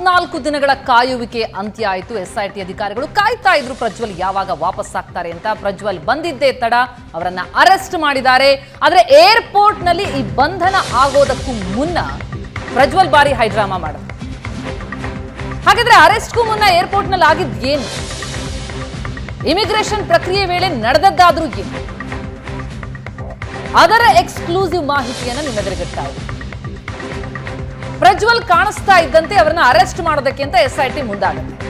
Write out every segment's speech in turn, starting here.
ಮೂವತ್ನಾಲ್ಕು ದಿನಗಳ ಕಾಯುವಿಕೆ ಅಂತ್ಯ ಆಯಿತು ಎಸ್ಐಟಿ ಅಧಿಕಾರಿಗಳು ಕಾಯ್ತಾ ಇದ್ರು ಪ್ರಜ್ವಲ್ ಯಾವಾಗ ವಾಪಸ್ ಆಗ್ತಾರೆ ಅಂತ. ಪ್ರಜ್ವಲ್ ಬಂದಿದ್ದೇ ತಡ, ಅವರನ್ನ ಅರೆಸ್ಟ್ ಮಾಡಿದ್ದಾರೆ. ಆದ್ರೆ ಏರ್ಪೋರ್ಟ್ನಲ್ಲಿ ಈ ಬಂಧನ ಆಗೋದಕ್ಕೂ ಮುನ್ನ ಪ್ರಜ್ವಲ್ ಬಾರಿ ಹೈಡ್ರಾಮಾ ಮಾಡಿದ್ರು. ಹಾಗಾದ್ರೆ ಅರೆಸ್ಟ್ಗೂ ಮುನ್ನ ಏರ್ಪೋರ್ಟ್ನಲ್ಲಿ ಆಗಿದ್ ಏನು? ಇಮಿಗ್ರೇಷನ್ ಪ್ರಕ್ರಿಯೆ ವೇಳೆ ನಡೆದದ್ದಾದ್ರೂ ಏನು? ಅದರ ಎಕ್ಸ್ಕ್ಲೂಸಿವ್ ಮಾಹಿತಿಯನ್ನು ನಿಮ್ಮೆದುರಿಗಿಡ್ತಾ ಪ್ರಜ್ವಲ್ ಕಾಣಿಸ್ತಾ ಇದ್ದಂತೆ ಅವರನ್ನ ಅರೆಸ್ಟ್ ಮಾಡೋದಕ್ಕೆ ಅಂತ ಎಸ್ ಐ ಟಿ ಮುಂದಾಗುತ್ತೆ.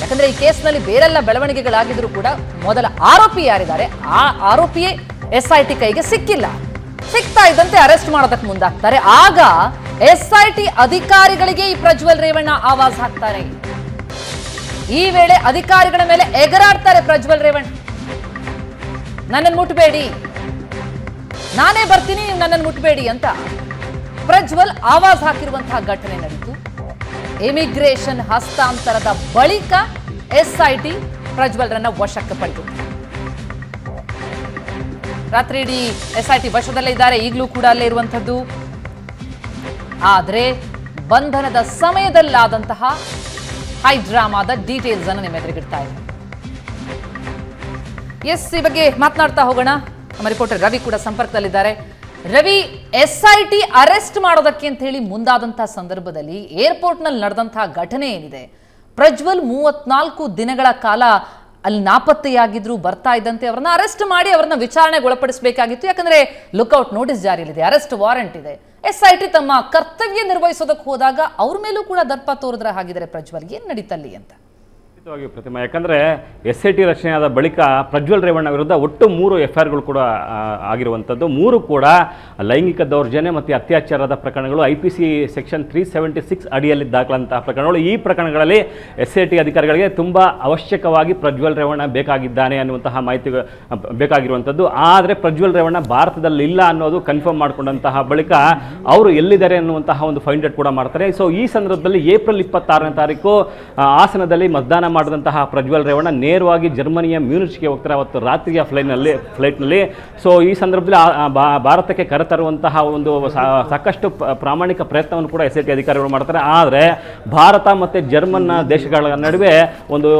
ಯಾಕಂದ್ರೆ ಈ ಕೇಸ್ನಲ್ಲಿ ಬೇರೆಲ್ಲ ಬೆಳವಣಿಗೆಗಳಾಗಿದ್ರು ಕೂಡ ಮೊದಲ ಆರೋಪಿ ಯಾರಿದ್ದಾರೆ, ಆ ಆರೋಪಿಯೇ ಎಸ್ ಐ ಟಿ ಕೈಗೆ ಸಿಕ್ಕಿಲ್ಲ. ಸಿಗ್ತಾ ಇದ್ದಂತೆ ಅರೆಸ್ಟ್ ಮಾಡೋದಕ್ಕೆ ಮುಂದಾಗ್ತಾರೆ. ಆಗ ಎಸ್ ಐ ಟಿ ಅಧಿಕಾರಿಗಳಿಗೆ ಈ ಪ್ರಜ್ವಲ್ ರೇವಣ್ಣ ಆವಾಜ್ ಹಾಕ್ತಾರೆ. ಈ ವೇಳೆ ಅಧಿಕಾರಿಗಳ ಮೇಲೆ ಎಗರಾಡ್ತಾರೆ ಪ್ರಜ್ವಲ್ ರೇವಣ್ಣ. ನನ್ನನ್ನು ಮುಟ್ಬೇಡಿ. ನಾನೇ ಬರ್ತೀನಿ ನೀವು ನನ್ನನ್ನು ಮುಟ್ಬೇಡಿ ಅಂತ. ಪ್ರಜ್ವಲ್ ಆವಾಜ್ ಹಾಕಿರುವಂತಹ ಘಟನೆ ನಡೆಯಿತು. ಇಮಿಗ್ರೇಷನ್ ಹಸ್ತಾಂತರದ ಬಳಿಕ ಎಸ್ಐಟಿ ಪ್ರಜ್ವಲ್ರನ್ನ ವಶಕ್ಕೆ ಪಡೆದು ರಾತ್ರಿ ಇಡೀ ಎಸ್ಐಟಿ ವಶದಲ್ಲೇ ಇದ್ದಾರೆ, ಈಗಲೂ ಕೂಡ ಅಲ್ಲೇ ಇರುವಂಥದ್ದು. ಆದರೆ ಬಂಧನದ ಸಮಯದಲ್ಲಾದಂತಹ ಹೈ ಡ್ರಾಮಾದ ಡೀಟೇಲ್ಸ್ ಅನ್ನು ನಿಮ್ಮ ಎದುರಿಗಿಡ್ತಾ ಇದೆ ಎಸ್ ಈ ಬಗ್ಗೆ ಮಾತನಾಡ್ತಾ ಹೋಗೋಣ. ನಮ್ಮ ರಿಪೋರ್ಟರ್ ರವಿ ಕೂಡ ಸಂಪರ್ಕದಲ್ಲಿದ್ದಾರೆ. Ravi S I T arrest ಮಾಡೋದಕ್ಕೆ ಅಂತ ಹೇಳಿ ಮುಂದಾದಂತಹ ಸಂದರ್ಭದಲ್ಲಿ ಏರ್ಪೋರ್ಟ್ನಲ್ಲಿ ನಡೆದಂತಹ ಘಟನೆ ಏನಿದೆ? ಪ್ರಜ್ವಲ್ ಮೂವತ್ನಾಲ್ಕು ದಿನಗಳ ಕಾಲ ಅಲ್ಲಿ ನಾಪತ್ತೆಯಾಗಿದ್ರು ಬರ್ತಾ ಇದ್ದಂತೆ ಅವರನ್ನ ಅರೆಸ್ಟ್ ಮಾಡಿ ಅವರನ್ನ ವಿಚಾರಣೆಗೆ ಒಳಪಡಿಸಬೇಕಾಗಿತ್ತು ಯಾಕಂದ್ರೆ ಲುಕ್ಔಟ್ ನೋಟಿಸ್ ಜಾರಿಯಲ್ಲಿದೆ, ಅರೆಸ್ಟ್ ವಾರೆಂಟ್ ಇದೆ. ಎಸ್ ಐ ಟಿ ತಮ್ಮ ಕರ್ತವ್ಯ ನಿರ್ವಹಿಸೋದಕ್ಕೆ ಹೋದಾಗ ಅವ್ರ ಮೇಲೂ ಕೂಡ ದರ್ಪ ತೋರಿದ್ರೆ ಹಾಗಿದ್ರೆ ಪ್ರಜ್ವಲ್ ಏನ್ ನಡೀತಲ್ಲಿ ಅಂತ. ಖಂಡಿತವಾಗಿ ಪ್ರತಿಮಾ. ಯಾಕಂದರೆ ಎಸ್ ಐ ಟಿ ರಚನೆಯಾದ ಬಳಿಕ ಪ್ರಜ್ವಲ್ ರೇವಣ್ಣ ವಿರುದ್ಧ ಒಟ್ಟು ಮೂರು ಎಫ್ ಐ ಕೂಡ ಆಗಿರುವಂಥದ್ದು. ಮೂರು ಕೂಡ ಲೈಂಗಿಕ ದೌರ್ಜನ್ಯ ಮತ್ತು ಅತ್ಯಾಚಾರದ ಪ್ರಕರಣಗಳು. I P C section three seventy six ಅಡಿಯಲ್ಲಿ ದಾಖಲಂತಹ ಪ್ರಕರಣಗಳು. ಈ ಪ್ರಕರಣಗಳಲ್ಲಿ ಎಸ್ ಐ ಟಿ ಅಧಿಕಾರಿಗಳಿಗೆ ತುಂಬ ಅವಶ್ಯಕವಾಗಿ ಪ್ರಜ್ವಲ್ ರೇವಣ್ಣ ಬೇಕಾಗಿದ್ದಾನೆ ಅನ್ನುವಂತಹ ಮಾಹಿತಿ ಬೇಕಾಗಿರುವಂಥದ್ದು. ಆದರೆ ಪ್ರಜ್ವಲ್ ರೇವಣ್ಣ ಭಾರತದಲ್ಲಿ ಇಲ್ಲ ಅನ್ನೋದು ಕನ್ಫರ್ಮ್ ಮಾಡಿಕೊಂಡಂತಹ ಬಳಿಕ ಅವರು ಎಲ್ಲಿದ್ದಾರೆ ಅನ್ನುವಂತಹ ಒಂದು ಫೈಂಡ್ ಔಟ್ ಕೂಡ ಮಾಡ್ತಾರೆ. ಸೊ ಈ ಸಂದರ್ಭದಲ್ಲಿ ಏಪ್ರಿಲ್ ಇಪ್ಪತ್ತಾರನೇ ತಾರೀಕು ಹಾಸನದಲ್ಲಿ ಮತದಾನ ಮಾಡಿದಂತಹ ಪ್ರಜ್ವಲ್ ರೇವಣ್ಣ ನೇರವಾಗಿ ಜರ್ಮನಿಯ ಮ್ಯೂನಿಚ್ಗೆ ಹೋಗ್ತಾರೆ ಅವತ್ತು ರಾತ್ರಿಯ ಫ್ಲೈನಲ್ಲಿ ಫ್ಲೈಟ್ನಲ್ಲಿ. ಸೊ ಈ ಸಂದರ್ಭದಲ್ಲಿ ಭಾರತಕ್ಕೆ ಕರೆತರುವಂತಹ ಒಂದು ಸಾಕಷ್ಟು ಪ್ರಾಮಾಣಿಕ ಪ್ರಯತ್ನವನ್ನು ಕೂಡ ಎಸ್ ಐ ಟಿ ಅಧಿಕಾರಿಗಳು ಮಾಡ್ತಾರೆ. ಆದರೆ, ಭಾರತ ಮತ್ತು ಜರ್ಮನ್ ದೇಶಗಳ ನಡುವೆ ಒಂದು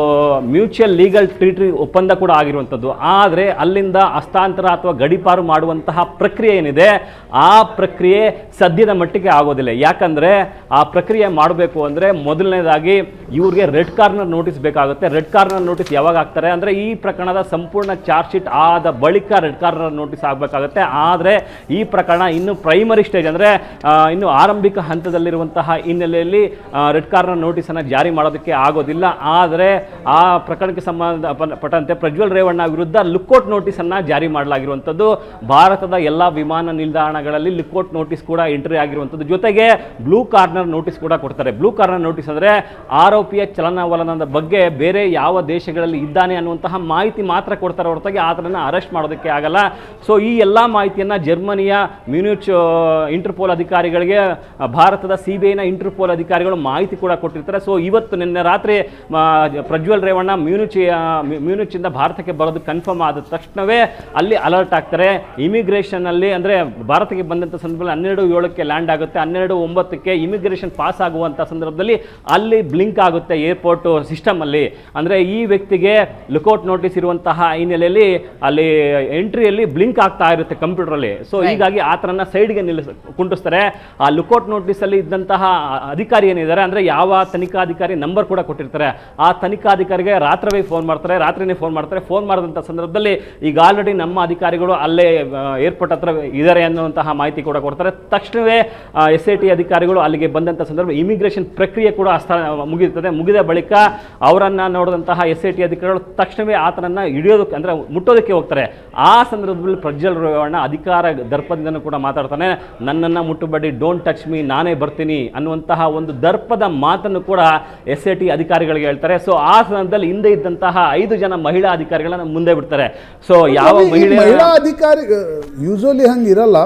ಮ್ಯೂಚುವಲ್ ಲೀಗಲ್ ಟ್ರೀಟ್ರಿ ಒಪ್ಪಂದ ಕೂಡ ಆಗಿರುವಂಥದ್ದು. ಆದರೆ, ಅಲ್ಲಿಂದ ಹಸ್ತಾಂತರ ಅಥವಾ ಗಡಿಪಾರು ಮಾಡುವಂತಹ ಪ್ರಕ್ರಿಯೆ ಏನಿದೆ, ಆ ಪ್ರಕ್ರಿಯೆ ಸದ್ಯದ ಮಟ್ಟಿಗೆ ಆಗೋದಿಲ್ಲ. ಯಾಕಂದರೆ, ಆ ಪ್ರಕ್ರಿಯೆ ಮಾಡಬೇಕು ಅಂದರೆ ಮೊದಲನೇದಾಗಿ ಇವ್ರಿಗೆ ರೆಡ್ ಕಾರ್ನರ್ ನೋಟಿಸ್ ಬೇಕಾಗುತ್ತೆ. ರೆಡ್ ಕಾರ್ನರ್ ನೋಟಿಸ್ ಯಾವಾಗ ಆಗ್ತಾರೆ ಅಂದರೆ ಈ ಪ್ರಕರಣದ ಸಂಪೂರ್ಣ ಚಾರ್ಜ್ ಶೀಟ್ ಆದ ಬಳಿಕ ರೆಡ್ ಕಾರ್ನರ್ ನೋಟಿಸ್ ಆಗಬೇಕಾಗುತ್ತೆ. ಆದರೆ ಈ ಪ್ರಕರಣ ಇನ್ನು ಪ್ರೈಮರಿ ಸ್ಟೇಜ್ ಅಂದರೆ ಇನ್ನು ಆರಂಭಿಕ ಹಂತದಲ್ಲಿರುವಂತಹ ಹಿನ್ನೆಲೆಯಲ್ಲಿ ರೆಡ್ ಕಾರ್ನರ್ ನೋಟಿಸನ್ನು ಜಾರಿ ಮಾಡೋದಕ್ಕೆ ಆಗೋದಿಲ್ಲ. ಆದರೆ ಆ ಪ್ರಕರಣಕ್ಕೆ ಸಂಬಂಧ ಪಟ್ಟಂತೆ ಪ್ರಜ್ವಲ್ ರೇವಣ್ಣ ವಿರುದ್ಧ ಲುಕ್ಔಟ್ ನೋಟಿಸನ್ನು ಜಾರಿ ಮಾಡಲಾಗಿರುವಂಥದ್ದು. ಭಾರತದ ಎಲ್ಲ ವಿಮಾನ ನಿಲ್ದಾಣಗಳಲ್ಲಿ ಲುಕ್ಔಟ್ ನೋಟಿಸ್ ಕೂಡ ಎಂಟ್ರಿ ಆಗಿರುವಂಥದ್ದು. ಜೊತೆಗೆ ಬ್ಲೂ ಕಾರ್ನರ್ ನೋಟಿಸ್ ಕೂಡ ಕೊಡ್ತಾರೆ. ಬ್ಲೂ ಕಾರ್ನರ್ ನೋಟಿಸ್ ಅಂದರೆ ಆರೋಪಿಯ ಚಲನವಲನದ ಬಗ್ಗೆ ಬೇರೆ ಯಾವ ದೇಶಗಳಲ್ಲಿ ಇದ್ದಾನೆ ಅನ್ನುವಂತಹ ಮಾಹಿತಿ ಮಾತ್ರ ಕೊಡ್ತಾರೆ ಹೊರತಾಗಿ ಆತನನ್ನು ಅರೆಸ್ಟ್ ಮಾಡೋದಕ್ಕೆ ಆಗಲ್ಲ. ಸೊ ಈ ಎಲ್ಲ ಮಾಹಿತಿಯನ್ನು ಜರ್ಮನಿಯ ಮ್ಯೂನಿಚ್ ಇಂಟರ್ಪೋಲ್ ಅಧಿಕಾರಿಗಳಿಗೆ ಭಾರತದ ಸಿ ಬಿ ಐನ ಇಂಟರ್ಪೋಲ್ ಅಧಿಕಾರಿಗಳು ಮಾಹಿತಿ ಕೂಡ ಕೊಟ್ಟಿರ್ತಾರೆ. ಸೊ ಇವತ್ತು ನಿನ್ನೆ ರಾತ್ರಿ ಪ್ರಜ್ವಲ್ ರೇವಣ್ಣ ಮ್ಯೂನಿಚ್ ಮ್ಯೂನಿಚಿಂದ ಮ್ಯೂ- ಭಾರತಕ್ಕೆ ಬರೋದು ಕನ್ಫರ್ಮ್ ಆದ ತಕ್ಷಣವೇ ಅಲ್ಲಿ ಅಲರ್ಟ್ ಆಗ್ತಾರೆ. ಇಮಿಗ್ರೇಷನಲ್ಲಿ ಅಂದರೆ ಭಾರತಕ್ಕೆ ಬಂದಂಥ ಸಂದರ್ಭದಲ್ಲಿ ಹನ್ನೆರಡು ಏಳಕ್ಕೆ ಲ್ಯಾಂಡ್ ಆಗುತ್ತೆ. ಹನ್ನೆರಡು ಒಂಬತ್ತಕ್ಕೆ ಇಮಿಗ್ರೇಷನ್ ಪಾಸ್ ಆಗುವಂಥ ಸಂದರ್ಭದಲ್ಲಿ ಅಲ್ಲಿ ಬ್ಲಿಂಕ್ ಆಗುತ್ತೆ ಏರ್ಪೋರ್ಟ್ ಸಿಸ್ಟಮಲ್ಲಿ ಅಂದರೆ ಈ ವ್ಯಕ್ತಿಗೆ ಲುಕೌಟ್ ನೋಟಿಸ್ ಇರುವಂತಹ ಹಿನ್ನೆಲೆಯಲ್ಲಿ ಅಲ್ಲಿ ಎಂಟ್ರಿಯಲ್ಲಿ ಬ್ಲಿಂಕ್ ಆಗ್ತಾ ಇರುತ್ತೆ ಕಂಪ್ಯೂಟರಲ್ಲಿ ಸೊ ಹೀಗಾಗಿ ಆತನನ್ನ ಸೈಡ್ಗೆ ನಿಲ್ಲಿಸ್ ಕುಂಟಿಸ್ತಾರೆ. ಆ ಲುಕೌಟ್ ನೋಟಿಸಲ್ಲಿ ಇದ್ದಂತಹ ಅಧಿಕಾರಿ ಏನಿದ್ದಾರೆ ಅಂದರೆ ಯಾವ ತನಿಖಾಧಿಕಾರಿ ನಂಬರ್ ಕೂಡ ಕೊಟ್ಟಿರ್ತಾರೆ. ಆ ತನಿಖಾಧಿಕಾರಿಗೆ ರಾತ್ರವೇ ಫೋನ್ ಮಾಡ್ತಾರೆ ರಾತ್ರಿನೇ ಫೋನ್ ಮಾಡ್ತಾರೆ. ಫೋನ್ ಮಾಡಿದಂಥ ಸಂದರ್ಭದಲ್ಲಿ ಈಗ ಆಲ್ರೆಡಿ ನಮ್ಮ ಅಧಿಕಾರಿಗಳು ಅಲ್ಲೇ ಏರ್ಪೋರ್ಟ್ ಹತ್ರ ಇದ್ದಾರೆ ಅನ್ನುವಂತಹ ಮಾಹಿತಿ ಕೂಡ ಕೊಡ್ತಾರೆ. ತಕ್ಷಣವೇ ಎಸ್ ಐ ಟಿ ಅಧಿಕಾರಿಗಳು ಅಲ್ಲಿಗೆ ಬಂದಂಥ ಸಂದರ್ಭ ಇಮಿಗ್ರೇಷನ್ ಪ್ರಕ್ರಿಯೆ ಕೂಡ ಅಸ್ತ ಮುಗಿಯುತ್ತದೆ ಮುಗಿದ ಬಳಿಕ ಅವರನ್ನು ನೋಡಿದಂತಹ ಎಸ್ ಐ ಟಿ ಅಧಿಕಾರಿಗಳು ತಕ್ಷಣವೇ ಆತನನ್ನು ಹಿಡಿಯೋದಕ್ಕೆ ಅಂದರೆ ಮುಟ್ಟೋದಕ್ಕೆ ಹೋಗ್ತಾರೆ. ಆ ಸಂದರ್ಭದಲ್ಲಿ ಪ್ರಜ್ವಲ್ ರೇವಣ್ಣ ಅಧಿಕಾರ ದರ್ಪದಿಂದ ಕೂಡ ಮಾತಾಡ್ತಾನೆ. ನನ್ನನ್ನು ಮುಟ್ಟುಬೇಡಿ ಡೋಂಟ್ ಟಚ್ ಮೀ ನಾನೇ ಬರ್ತೀನಿ ಅನ್ನುವಂತಹ ಒಂದು ದರ್ಪದ ಮಾತನ್ನು ಕೂಡ ಎಸ್ ಐ ಟಿ ಅಧಿಕಾರಿಗಳಿಗೆ ಹೇಳ್ತಾರೆ. ಸೊ ಆ ಸಂದರ್ಭದಲ್ಲಿ ಹಿಂದೆ ಇದ್ದಂತಹ ಐದು ಜನ ಮಹಿಳಾ ಅಧಿಕಾರಿಗಳನ್ನ ಮುಂದೆ ಬಿಡ್ತಾರೆ. ಸೊ ಯಾವ ಮಹಿಳೆ ಮಹಿಳಾ ಅಧಿಕಾರಿ ಯೂಶಲಿ ಹಂಗಿರಲ್ಲ.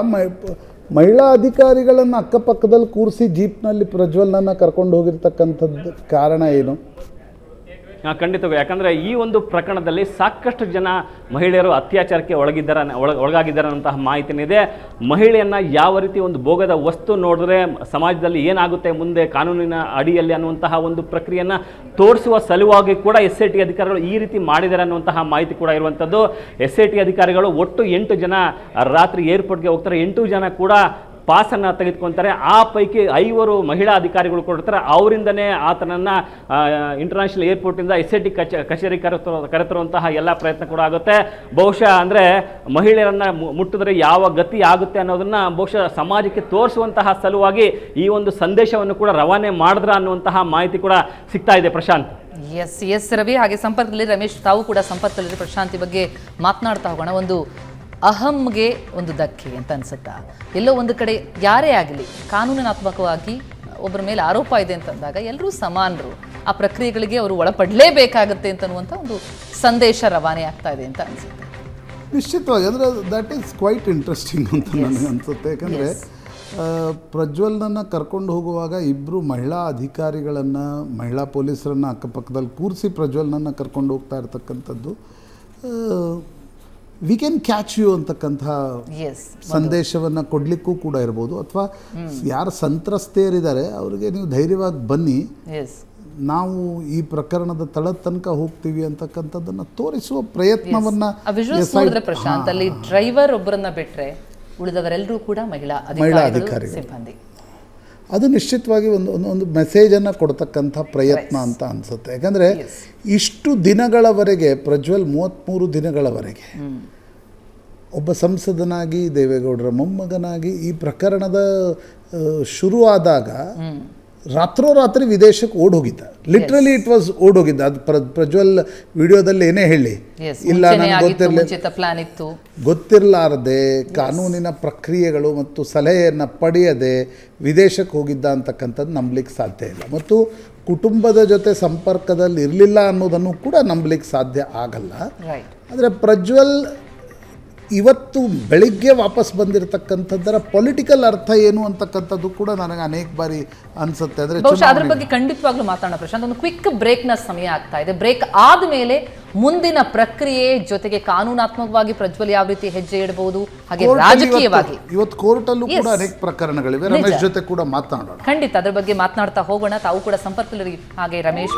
ಮಹಿಳಾ ಅಧಿಕಾರಿಗಳನ್ನು ಅಕ್ಕಪಕ್ಕದಲ್ಲಿ ಕೂರಿಸಿ ಜೀಪ್ನಲ್ಲಿ ಪ್ರಜ್ವಲ್ನನ್ನು ಕರ್ಕೊಂಡು ಹೋಗಿರ್ತಕ್ಕಂಥದ್ದು ಕಾರಣ ಏನು? ಖಂಡಿತವಾಗಿ ಯಾಕಂದರೆ ಈ ಒಂದು ಪ್ರಕರಣದಲ್ಲಿ ಸಾಕಷ್ಟು ಜನ ಮಹಿಳೆಯರು ಅತ್ಯಾಚಾರಕ್ಕೆ ಒಳಗಿದ್ದಾರೆ ಒಳ ಒಳಗಾಗಿದ್ದಾರೆ ಅನ್ನೋಂತಹ ಮಾಹಿತಿನಿದೆ ಮಹಿಳೆಯನ್ನು ಯಾವ ರೀತಿ ಒಂದು ಭೋಗದ ವಸ್ತು ನೋಡಿದ್ರೆ ಸಮಾಜದಲ್ಲಿ ಏನಾಗುತ್ತೆ ಮುಂದೆ ಕಾನೂನಿನ ಅಡಿಯಲ್ಲಿ ಅನ್ನುವಂತಹ ಒಂದು ಪ್ರಕ್ರಿಯೆಯನ್ನು ತೋರಿಸುವ ಸಲುವಾಗಿ ಕೂಡ ಎಸ್ ಐ ಟಿ ಅಧಿಕಾರಿಗಳು ಈ ರೀತಿ ಮಾಡಿದ್ದಾರೆ ಅನ್ನುವಂತಹ ಮಾಹಿತಿ ಕೂಡ ಇರುವಂಥದ್ದು ಎಸ್ ಐ ಟಿ ಅಧಿಕಾರಿಗಳು ಒಟ್ಟು ಎಂಟು ಜನ ರಾತ್ರಿ ಏರ್ಪೋರ್ಟ್ಗೆ ಹೋಗ್ತಾರೆ. ಎಂಟು ಜನ ಕೂಡ ಪಾಸನ್ನು ತೆಗೆದುಕೊಂತಾರೆ. ಆ ಪೈಕಿ ಐವರು ಮಹಿಳಾ ಅಧಿಕಾರಿಗಳು ಕೊಡ್ತಾರೆ ಅವರಿಂದನೇ ಆತನನ್ನು ಇಂಟರ್ನ್ಯಾಷನಲ್ ಏರ್ಪೋರ್ಟಿಂದ ಎಸ್ ಟಿ ಕಚ, ಕಚೇರಿ ಕರೆತರು, ಕರೆತರುವಂತಹ ಎಲ್ಲ ಪ್ರಯತ್ನ ಕೂಡ ಆಗುತ್ತೆ. ಬಹುಶಃ ಅಂದರೆ ಮಹಿಳೆಯರನ್ನು ಮುಟ್ಟಿದ್ರೆ ಯಾವ ಗತಿ ಆಗುತ್ತೆ ಅನ್ನೋದನ್ನು ಬಹುಶಃ ಸಮಾಜಕ್ಕೆ ತೋರಿಸುವಂತಹ ಸಲುವಾಗಿ ಈ ಒಂದು ಸಂದೇಶವನ್ನು ಕೂಡ ರವಾನೆ ಮಾಡಿದ್ರ ಅನ್ನುವಂತಹ ಮಾಹಿತಿ ಕೂಡ ಸಿಗ್ತಾ ಇದೆ ಪ್ರಶಾಂತ್. S S Ravi. ಹಾಗೆ ಸಂಪರ್ಕದಲ್ಲಿ ರಮೇಶ್ ತಾವು ಕೂಡ ಸಂಪರ್ಕದಲ್ಲಿ ಪ್ರಶಾಂತಿ ಬಗ್ಗೆ ಮಾತನಾಡ್ತಾ ಹೋಗೋಣ. ಒಂದು ಅಹಂಗೆ ಒಂದು ಧಕ್ಕೆ ಅಂತ ಅನ್ಸುತ್ತಾ? ಎಲ್ಲೋ ಒಂದು ಕಡೆ ಯಾರೇ ಆಗಲಿ ಕಾನೂನಿನಾತ್ಮಕವಾಗಿ ಒಬ್ಬರ ಮೇಲೆ ಆರೋಪ ಇದೆ ಅಂತಂದಾಗ ಎಲ್ಲರೂ ಸಮಾನರು. ಆ ಪ್ರಕ್ರಿಯೆಗಳಿಗೆ ಅವರು ಒಳಪಡಲೇಬೇಕಾಗುತ್ತೆ ಅಂತನ್ನುವಂಥ ಒಂದು ಸಂದೇಶ ರವಾನೆ ಆಗ್ತಾ ಇದೆ ಅಂತ ಅನ್ಸುತ್ತೆ. ನಿಶ್ಚಿತವಾಗಿ ಅಂದರೆ ದಟ್ ಈಸ್ ಕ್ವೈಟ್ ಇಂಟ್ರೆಸ್ಟಿಂಗ್ ಅಂತ ನನಗೆ ಅನಿಸುತ್ತೆ. ಯಾಕಂದರೆ. ಪ್ರಜ್ವಲ್ನನ್ನು ಕರ್ಕೊಂಡು ಹೋಗುವಾಗ ಇಬ್ಬರು ಮಹಿಳಾ ಅಧಿಕಾರಿಗಳನ್ನು ಮಹಿಳಾ ಪೊಲೀಸರನ್ನು ಅಕ್ಕಪಕ್ಕದಲ್ಲಿ ಕೂರಿಸಿ ಪ್ರಜ್ವಲ್ನನ್ನು ಕರ್ಕೊಂಡು ಹೋಗ್ತಾ ಇರ್ತಕ್ಕಂಥದ್ದು ವಿ ಕ್ಯಾನ್ ಕ್ಯಾಚ್ ಯು ಅಂತಕ್ಕಂತಹ ಸಂದೇಶವನ್ನು ಕೊಡಲಿಕ್ಕೂ ಕೂಡ ಇರ್ಬೋದು. ಅಥವಾ ಯಾರು ಸಂತ್ರಸ್ತೆಯರಿದ್ದಾರೆ ಅವರಿಗೆ ನೀವು ಧೈರ್ಯವಾಗಿ ಬನ್ನಿ. ನಾವು ಈ ಪ್ರಕರಣದ ತಳದ ತನಕ ಹೋಗ್ತೀವಿ ಅಂತಕ್ಕಂಥದ್ದನ್ನು ತೋರಿಸುವ ಪ್ರಯತ್ನವನ್ನ ಪ್ರಶಾಂತ್ ಅಲ್ಲಿ ಡ್ರೈವರ್ ಒಬ್ಬರನ್ನ ಬಿಟ್ರೆ ಉಳಿದವರೆಲ್ಲರೂ ಕೂಡ ಮಹಿಳಾ ಮಹಿಳಾ ಅಧಿಕಾರಿಗಳು. ಸಿಬ್ಬಂದಿ. ಅದು ನಿಶ್ಚಿತವಾಗಿ ಒಂದು ಒಂದು ಒಂದು ಮೆಸೇಜನ್ನು ಕೊಡ್ತಕ್ಕಂಥ ಪ್ರಯತ್ನ ಅಂತ ಅನಿಸುತ್ತೆ. ಯಾಕಂದರೆ ಇಷ್ಟು ದಿನಗಳವರೆಗೆ ಪ್ರಜ್ವಲ್ ಮೂವತ್ತ್ಮೂರು ದಿನಗಳವರೆಗೆ ಒಬ್ಬ ಸಂಸದನಾಗಿ ದೇವೇಗೌಡರ ಮೊಮ್ಮಗನಾಗಿ ಈ ಪ್ರಕರಣದ ಶುರುವಾದಾಗ ರಾತ್ರೋರಾತ್ರಿ ವಿದೇಶಕ್ಕೆ ಓಡ್ ಹೋಗಿದ್ದ ಲಿಟ್ರಲಿ ಇಟ್ ವಾಸ್ ಓಡ್ ಹೋಗಿದ್ದ ಅದು ಪ್ರ ಪ್ರಜ್ವಲ್ ವಿಡಿಯೋದಲ್ಲಿ ಏನೇ ಹೇಳಿ. ಇಲ್ಲ ನನಗೆ ಗೊತ್ತಿರಲಿಲ್ಲ ಗೊತ್ತಿರಲಿ ಪ್ಲಾನ್ ಇತ್ತು. ಗೊತ್ತಿರಲಾರದೆ ಕಾನೂನಿನ ಪ್ರಕ್ರಿಯೆಗಳು ಮತ್ತು ಸಲಹೆಯನ್ನು ಪಡೆಯದೆ ವಿದೇಶಕ್ಕೆ ಹೋಗಿದ್ದ ಅಂತಕ್ಕಂಥದ್ದು ನಂಬಲಿಕ್ಕೆ ಸಾಧ್ಯ ಇಲ್ಲ. ಮತ್ತು ಕುಟುಂಬದ ಜೊತೆ ಸಂಪರ್ಕದಲ್ಲಿ ಇರಲಿಲ್ಲ ಅನ್ನೋದನ್ನು ಕೂಡ ನಂಬಲಿಕ್ಕೆ ಸಾಧ್ಯ ಆಗಲ್ಲ. ಆದರೆ ಪ್ರಜ್ವಲ್ ಇವತ್ತು ಬೆಳಿಗ್ಗೆ ವಾಪಸ್ ಬಂದಿರತಕ್ಕಂಥದ್ದರ ಪೊಲಿಟಿಕಲ್ ಅರ್ಥ ಏನು ಅಂತಕ್ಕಂಥದ್ದು ಕೂಡ ನನಗೆ ಅನೇಕ ಬಾರಿ ಅನಿಸುತ್ತೆ. ಅಂದರೆ ಬಹುಶಃ ಅದ್ರ ಬಗ್ಗೆ ಖಂಡಿತವಾಗ್ಲೂ ಮಾತಾಡೋಣ ಪ್ರಶಾಂತ್. ಒಂದು ಕ್ವಿಕ್ ಬ್ರೇಕ್ನ ಸಮಯ ಆಗ್ತಾ ಇದೆ. ಬ್ರೇಕ್ ಆದ್ಮೇಲೆ ಮುಂದಿನ ಪ್ರಕ್ರಿಯೆ ಜೊತೆಗೆ ಕಾನೂನಾತ್ಮಕವಾಗಿ ಪ್ರಜ್ವಲ್ ಯಾವ ರೀತಿ ಹೆಜ್ಜೆ ಇಡಬಹುದು? ಹಾಗೆ ರಾಜಕೀಯವಾಗಿ. ಇವತ್ತು ಕೋರ್ಟಲ್ಲೂ ಕೂಡ. ಅನೇಕ ಪ್ರಕರಣಗಳಿವೆ. ರಮೇಶ್ ಜೊತೆ ಕೂಡ ಮಾತನಾಡೋಣ ಖಂಡಿತ. ಅದ್ರ ಬಗ್ಗೆ ಮಾತನಾಡ್ತಾ ಹೋಗೋಣ. ತಾವು ಕೂಡ ಸಂಪರ್ಕದಲ್ಲಿ ಹಾಗೆ ರಮೇಶ್.